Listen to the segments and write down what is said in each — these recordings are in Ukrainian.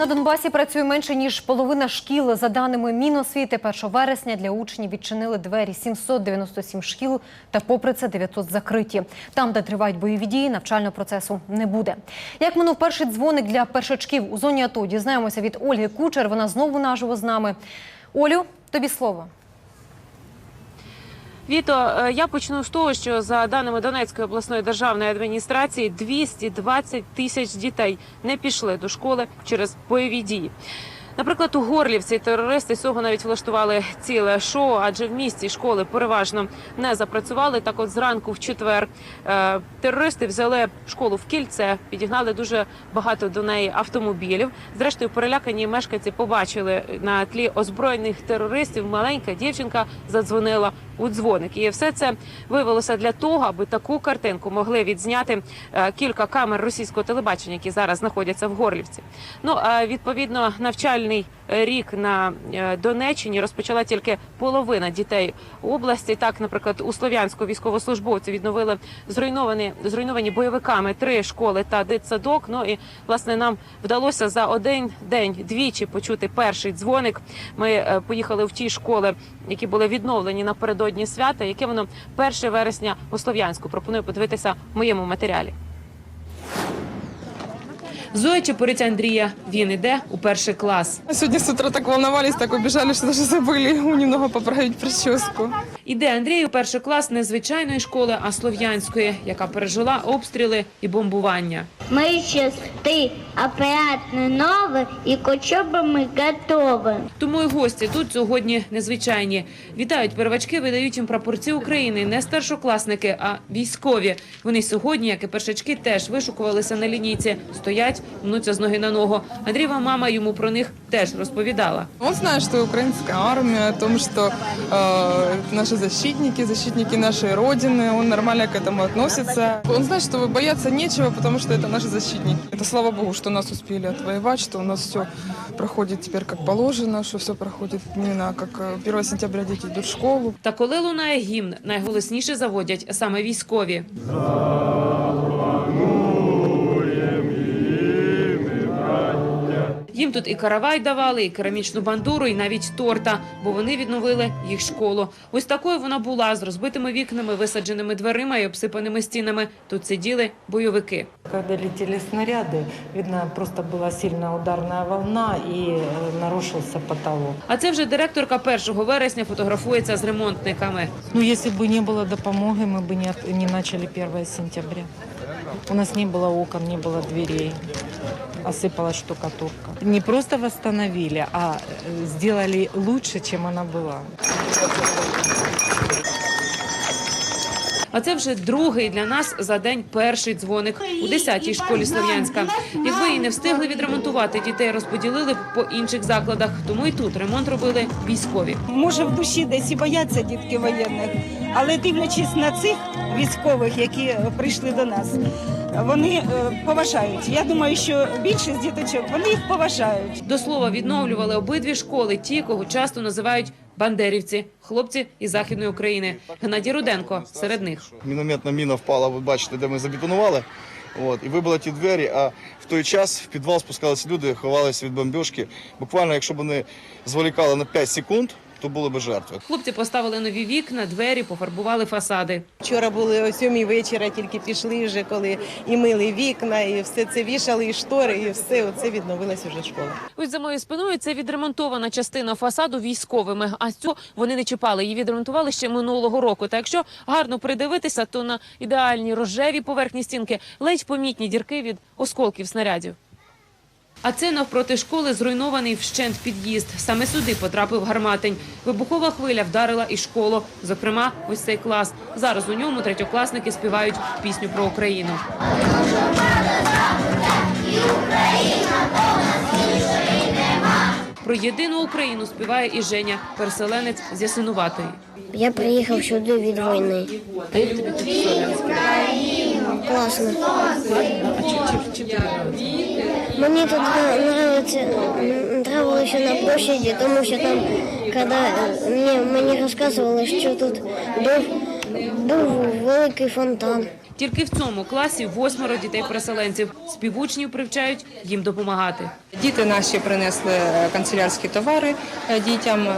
На Донбасі працює менше ніж половина шкіл. За даними Міносвіти, 1 вересня для учнів відчинили двері 797 шкіл, та попри це 900 закриті. Там, де тривають бойові дії, навчального процесу не буде. Як минув перший дзвоник для першачків у зоні АТО, дізнаємося від Ольги Кучер. Вона знову наживо з нами. Олю, тобі слово. Віто, е, я почну з того, що за даними Донецької обласної державної адміністрації 220 тисяч дітей не пішли до школи через бойові дії. Наприклад, у Горлівці терористи цього навіть влаштували ціле шоу, адже в місті школи переважно не запрацювали. Так, от зранку в четвер е, терористи взяли школу в кільце, підігнали дуже багато до неї автомобілів. Зрештою, перелякані мешканці побачили на тлі озброєних терористів. Маленька дівчинка задзвонила у дзвоник. І все це виявилося для того, аби таку картинку могли відзняти е, кілька камер російського телебачення, які зараз знаходяться в Горлівці. Ну а відповідно навчальний рік на е, Донеччині розпочала тільки половина дітей області. Так, наприклад, у Слов'янську військовослужбовці відновили зруйновані зруйновані бойовиками три школи та дитсадок. Ну і власне нам вдалося за один день двічі почути перший дзвоник. Ми е, поїхали в ті школи, які були відновлені напередодні свята. Яке воно 1 вересня у Слов'янську. Пропоную подивитися в моєму матеріалі. Зоя Чепуриця Андрія. Він іде у перший клас. Сьогодні з утра так волновались, так убежали, что даже забыли немного поправити прическу. Іде Андрій у перший клас не звичайної школи, а слов'янської, яка пережила обстріли і бомбування Мы шесты, аппаратные новые и к учебе мы готовы. Тому і гості тут сьогодні незвичайні. Вітають первачки, видають їм прапорці України, не старшокласники, а військові. Вони сьогодні, як і першачки, теж вишукувалися на лінійці, стоять, мнуться з ноги на ногу. Андрієва мама йому про них теж розповідала. Он знает, что украинская армия, о том, что э, наши защитники, защитники нашей Родины, он нормально к этому относится. Он знает, что бояться нечего, потому что это наши защитники. Это слава богу, что нас успели отвоевать, что у нас все проходит теперь как положено, что все проходит именно как э, 1 сентября дети идут в школу. Та коли лунає гімн, найголосніше заводять саме військові. Їм тут і каравай давали, і керамічну бандуру, і навіть торта, бо вони відновили їх школу. Ось такою вона була з розбитими вікнами, висадженими дверима і обсипаними стінами. Тут сиділи бойовики. Когда летели снаряды, видно, просто была сильная ударная волна и э, нарушился потолок. А це вже директорка 1 вересня фотографується з ремонтниками. Ну, если бы не было допомоги, мы бы не, от- не начали 1 сентября. У нас не было окон, не было дверей. Осыпалась штукатурка. Не просто восстановили, а э, сделали лучше, чем она была. А це вже другий для нас за день перший дзвоник у 10-й школі Слов'янська. Якби її не встигли відремонтувати, дітей розподілили б по інших закладах. Тому і тут ремонт робили військові. може в душі десь і бояться дітки воєнних, але дивлячись на цих військових, які е, прийшли до нас, вони е, поважають. Я думаю, що більшість діточок вони їх поважають. До слова, відновлювали обидві школи, ті, кого часто називають бандерівці, хлопці із західної України. Геннадій Руденко серед них. Мінометна міна впала, ви бачите, де ми забетонували. От, і вибила ті двері, а в той час в підвал спускалися люди, ховалися від бомбіжки. Буквально, якщо б вони зволікали на 5 секунд, то були б жертви. Хлопці поставили нові вікна, двері, пофарбували фасади. Вчора були о сьомій вечора, тільки пішли вже, коли і мили вікна, і все це вішали, і штори, і все оце відновилася вже школа. Ось за моєю спиною це відремонтована частина фасаду військовими. А цю вони не чіпали. Її відремонтували ще минулого року. Та якщо гарно придивитися, то на ідеальній рожевій поверхні стінки ледь помітні дірки від осколків снарядів. А це навпроти школи зруйнований вщент під'їзд. Саме сюди потрапив гарматень. Вибухова хвиля вдарила і школу. Зокрема, ось цей клас. Зараз у ньому третьокласники співають пісню про Україну. Про єдину Україну співає і Женя, переселенець з Ясинуватої. Я приїхав сюди від війни. Класно. Мені тут подобається, нравилося на площаді, тому що там, коли мені, мені розказували, що тут був Був великий фонтан. Тільки в цьому класі восьмеро дітей-переселенців. Співучнів привчають їм допомагати. Діти наші принесли е, канцелярські товари е, дітям, е,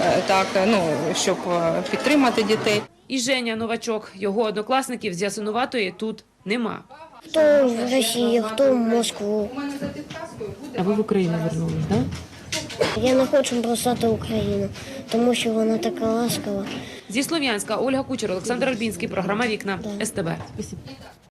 е, так ну щоб е, підтримати дітей. І Женя Новачок, його однокласників з Ясинуватої тут нема. Хто в Росії, хто в Москву. А ви в Україну вернулись, так? Я не хочу бросати Україну, тому що вона така ласкава. Зі Слов'янська Ольга Кучер, Олександр Альбінський, програма Вікна СТБ.